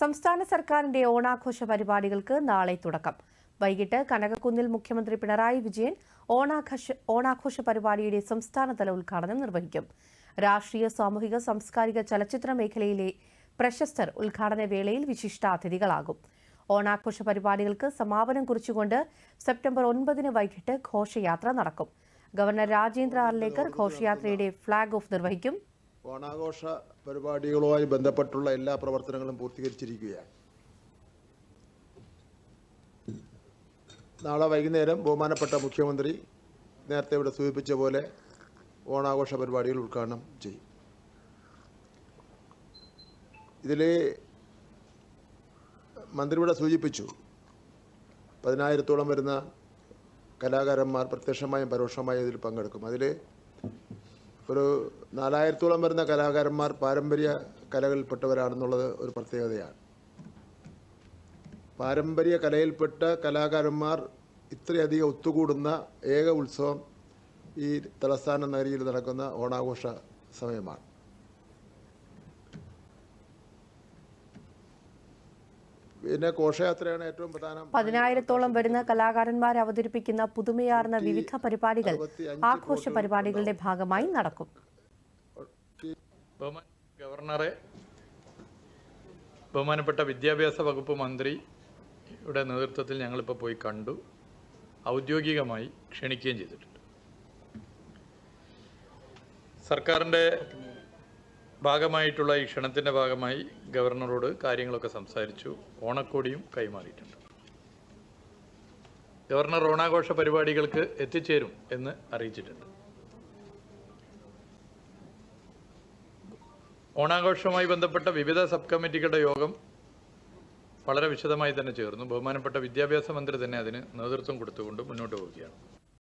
സംസ്ഥാന സർക്കാരിന്റെ ഓണാഘോഷ പരിപാടികൾക്ക് നാളെ തുടക്കം. വൈകിട്ട് കനകക്കുന്നിൽ മുഖ്യമന്ത്രി പിണറായി വിജയൻ ഓണാഘോഷ ഓണാഘോഷ പരിപാടിയുടെ സംസ്ഥാനതല ഉദ്ഘാടനം നിർവഹിക്കും. രാഷ്ട്രീയ സാമൂഹിക സാംസ്കാരിക ചലച്ചിത്ര മേഖലയിലെ പ്രശസ്തർ ഉദ്ഘാടന വേളയിൽ വിശിഷ്ടാതിഥികളാകും. ഓണാഘോഷ പരിപാടികൾക്ക് സമാപനം കുറിച്ചുകൊണ്ട് സെപ്റ്റംബർ ഒൻപതിന് വൈകിട്ട് ഘോഷയാത്ര നടക്കും. ഗവർണർ രാജേന്ദ്ര ആർലേക്കർ ഘോഷയാത്രയുടെ ഫ്ളാഗ് ഓഫ് നിർവഹിക്കും. ഓണാഘോഷ പരിപാടികളുമായി ബന്ധപ്പെട്ടുള്ള എല്ലാ പ്രവർത്തനങ്ങളും പൂർത്തീകരിച്ചിരിക്കുകയാണ്. നാളെ വൈകുന്നേരം ബഹുമാനപ്പെട്ട മുഖ്യമന്ത്രി നേരത്തെ ഇവിടെ സൂചിപ്പിച്ച പോലെ ഓണാഘോഷ പരിപാടികൾ ഉദ്ഘാടനം ചെയ്യും. ഇതിൽ മന്ത്രി ഇവിടെ സൂചിപ്പിച്ചു പതിനായിരത്തോളം വരുന്ന കലാകാരന്മാർ പ്രത്യക്ഷമായും പരോക്ഷമായും ഇതിൽ പങ്കെടുക്കും. അതിൽ ഒരു നാലായിരത്തോളം വരുന്ന കലാകാരന്മാർ പാരമ്പര്യ കലകളിൽപ്പെട്ടവരാണെന്നുള്ളത് ഒരു പ്രത്യേകതയാണ്. പാരമ്പര്യ കലയിൽപ്പെട്ട കലാകാരന്മാർ ഇത്രയധികം ഒത്തുകൂടുന്ന ഏക ഉത്സവം ഈ തലസ്ഥാന നഗരിയിൽ നടക്കുന്ന ഓണാഘോഷ സമയമാണ്. പിന്നെ ഘോഷയാത്രയാണ് ഏറ്റവും പ്രധാനം. പതിനായിരത്തോളം വരുന്ന കലാകാരന്മാർ അവതരിപ്പിക്കുന്ന പുതുമയാർന്ന വിവിധ പരിപാടികൾ ആഘോഷ പരിപാടികളുടെ ഭാഗമായി നടക്കും. ഗവർണറെ ബഹുമാനപ്പെട്ട വിദ്യാഭ്യാസ വകുപ്പ് മന്ത്രിയുടെ നേതൃത്വത്തിൽ ഞങ്ങളിപ്പോൾ പോയി കണ്ടു. ഔദ്യോഗികമായി ക്ഷണിക്കുകയും ചെയ്തിട്ടുണ്ട്. സർക്കാരിന്റെ ഭാഗമായിട്ടുള്ള ഈ ക്ഷണത്തിന്റെ ഭാഗമായി ഗവർണറോട് കാര്യങ്ങളൊക്കെ സംസാരിച്ചു. ഓണക്കോടിയും കൈമാറിയിട്ടുണ്ട്. ഗവർണർ ഓണാഘോഷ പരിപാടികൾക്ക് എത്തിച്ചേരും എന്ന് അറിയിച്ചിട്ടുണ്ട്. ഓണാഘോഷവുമായി ബന്ധപ്പെട്ട വിവിധ സബ് കമ്മിറ്റികളുടെ യോഗം വളരെ വിശദമായി തന്നെ ചേർന്നു. ബഹുമാനപ്പെട്ട വിദ്യാഭ്യാസ മന്ത്രി തന്നെ അതിന് നേതൃത്വം കൊടുത്തുകൊണ്ട് മുന്നോട്ട് പോവുകയാണ്.